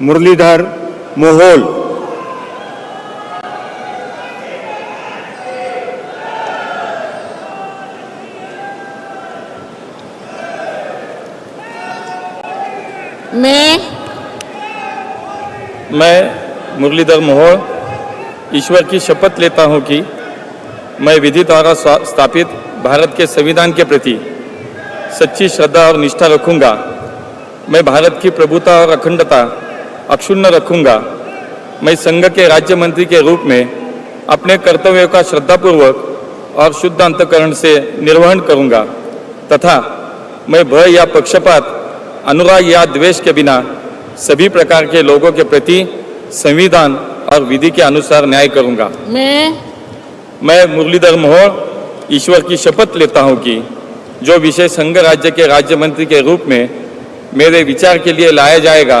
मुरलीधर मोहोल। मैं मैं मुरलीधर मोहोळ ईश्वर की शपथ लेता हूँ कि मैं विधि द्वारा स्थापित भारत के संविधान के प्रति सच्ची श्रद्धा और निष्ठा रखूँगा। मैं भारत की प्रभुता और अखंडता अक्षुण्ण रखूँगा। मैं संघ के राज्य मंत्री के रूप में अपने कर्तव्यों का श्रद्धापूर्वक और शुद्ध अंतकरण से निर्वहन करूँगा। तथा मैं भय या पक्षपात अनुराग या द्वेष के बिना सभी प्रकार के लोगों के प्रति संविधान और विधि के अनुसार न्याय करूँगा। मैं मैं मुरलीधर मोहर ईश्वर की शपथ लेता हूँ कि जो विषय संघ राज्य के राज्य मंत्री के रूप में मेरे विचार के लिए लाया जाएगा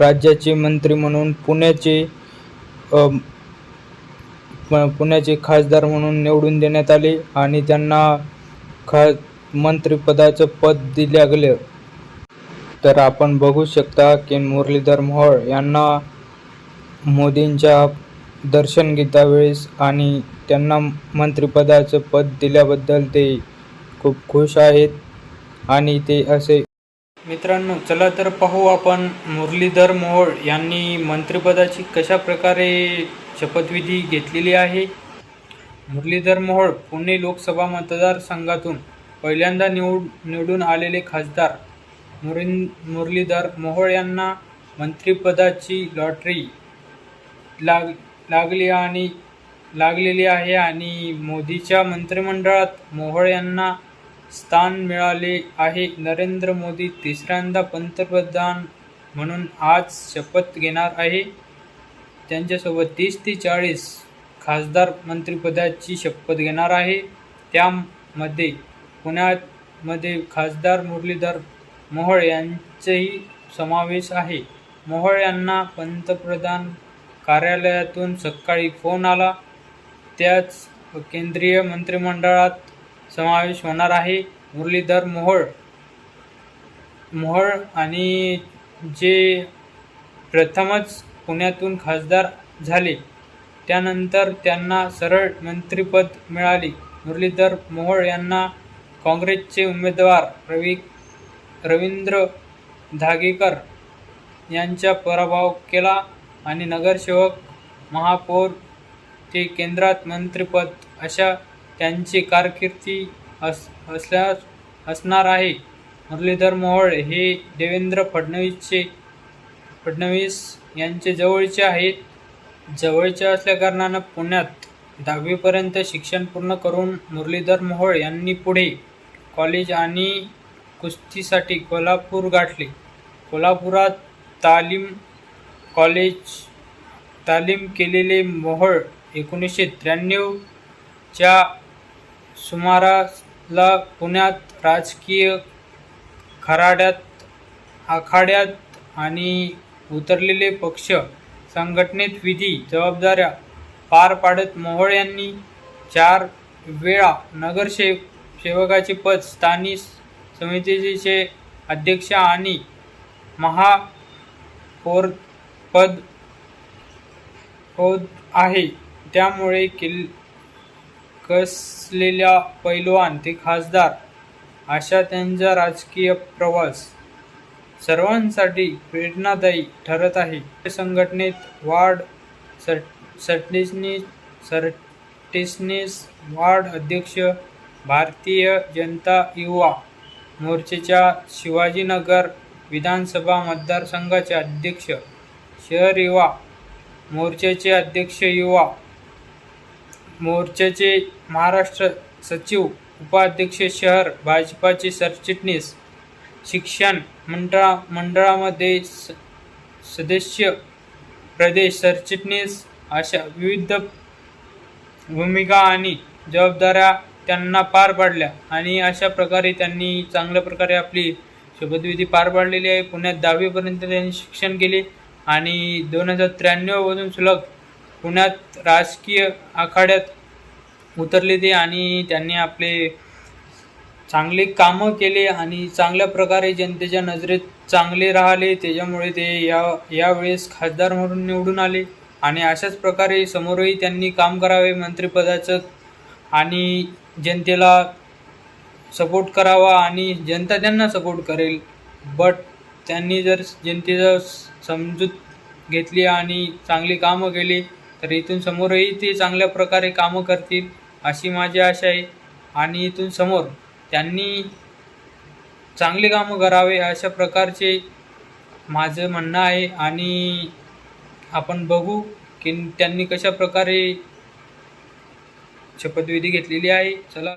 राज्याचे मंत्री म्हणून पुण्याचे पुण्याचे खासदार म्हणून निवडून देण्यात आले आणि त्यांना खा मंत्रिपदाचं पद दिल्या गेलं तर आपण बघू शकता की मुरलीधर मोहोळ यांना मोदींच्या दर्शन घेता वेळेस आणि त्यांना मंत्रिपदाचं पद दिल्याबद्दल ते खूप खुश आहेत आणि ते असे मित्रांनो चला तर पाहू आपण मुरलीधर मोहोळ यांनी मंत्रिपदाची कशा प्रकारे शपथविधी घेतलेली आहे. मुरलीधर मोहोळ पुणे लोकसभा मतदारसंघातून पहिल्यांदा निवड निवडून आलेले खासदार मुरिन मुरलीधर मोहोळ यांना मंत्रिपदाची लॉटरी लाग लागली आणि लागलेली आहे आणि मोदीच्या मंत्रिमंडळात मोहोळ यांना स्थान मिळाले आहे. नरेंद्र मोदी तिसऱ्यांदा पंतप्रधान म्हणून आज शपथ घेणार आहे. त्यांच्यासोबत तीस ते चाळीस खासदार मंत्रिपदाची शपथ घेणार आहे. त्यामध्ये पुण्यामध्ये खासदार मुरलीधर मोहोळ यांचाही समावेश आहे. मोहोळ यांना पंतप्रधान कार्यालयातून सकाळी फोन आला. त्याच केंद्रीय मंत्रिमंडळात समावेश होणार आहे. मुरलीधर मोहोळ मोहोळ आणि जे प्रथमच पुण्यातून खासदार झाले त्यानंतर त्यांना सरळ मंत्रिपद मिळाले. मुरलीधर मोहोळ यांना काँग्रेसचे उमेदवार रवी रवींद्र धागेकर यांचा पराभव केला आणि नगरसेवक महापौर ते केंद्रात मंत्रिपद अशा त्यांची कारकिर्दी अस असल्यास असणार आहे. मुरलीधर मोहोळ हे देवेंद्र फडणवीसचे फडणवीस यांचे जवळचे आहेत. जवळचे असल्याकारणानं पुण्यात दहावीपर्यंत शिक्षण पूर्ण करून मुरलीधर मोहोळ यांनी पुढे कॉलेज आणि कुस्तीसाठी कोल्हापूर गाठले. कोल्हापुरात तालीम कॉलेज तालीम केलेले मोहोळ एकोणीसशे त्र्याण्णवच्या सुमाराला पुण्यात राजकीय खराड्यात आखाड्यात आणि उतरलेले पक्ष संघटनेत विधी जबाबदाऱ्या पार पाडत मोहोळ यांनी चार वेळा नगरसेव सेवकाचे पद स्थानिक समितीचे अध्यक्ष आणि महापौर पद होत आहे. त्यामुळे किल् कसलेल्या पैलवान ते खासदार अशा त्यांचा राजकीय प्रवास सर्वांसाठी प्रेरणादायी ठरत आहे. संघटनेत वार्ड सर सरचिटणीस सरचिटणीस वार्ड अध्यक्ष भारतीय जनता युवा मोर्चेच्या शिवाजीनगर विधानसभा मतदारसंघाचे अध्यक्ष शहर युवा मोर्चाचे अध्यक्ष युवा मोर्चाचे महाराष्ट्र सचिव उपाध्यक्ष शहर भाजपाचे सरचिटणीस शिक्षण मंडळा मंडळामध्ये स सदस्य प्रदेश सरचिटणीस अशा विविध भूमिका आणि जबाबदाऱ्या त्यांना पार पाडल्या आणि अशा प्रकारे त्यांनी चांगल्या प्रकारे आपली शपथविधी पार पाडलेली आहे. पुण्यात दहावीपर्यंत त्यांनी शिक्षण केले आणि दोन हजार त्र्याण्णवमधून सुलभ पुण्यात राजकीय आखाड्यात उतरले ते आणि त्यांनी आपले चांगले कामं केले आणि चांगल्या प्रकारे जनतेच्या नजरेत चांगले राहिले. त्याच्यामुळे ते या यावेळेस खासदार म्हणून निवडून आले आणि अशाच प्रकारे समोरही त्यांनी काम करावे मंत्रिपदाचं आणि जनतेला सपोर्ट करावा आणि जनता त्यांना सपोर्ट करेल. बट त्यांनी जर जनतेचा समजूत घेतली आणि चांगली कामं केली तर इथून समोरही ते चांगल्या प्रकारे कामं करतील अशी माझी आशा आहे. आणि इथून समोर त्यांनी चांगले कामं करावे अशा प्रकारचे माझं म्हणणं आहे. आणि आपण बघू की त्यांनी कशा प्रकारे शपथविधी घेतलेली आहे. चला.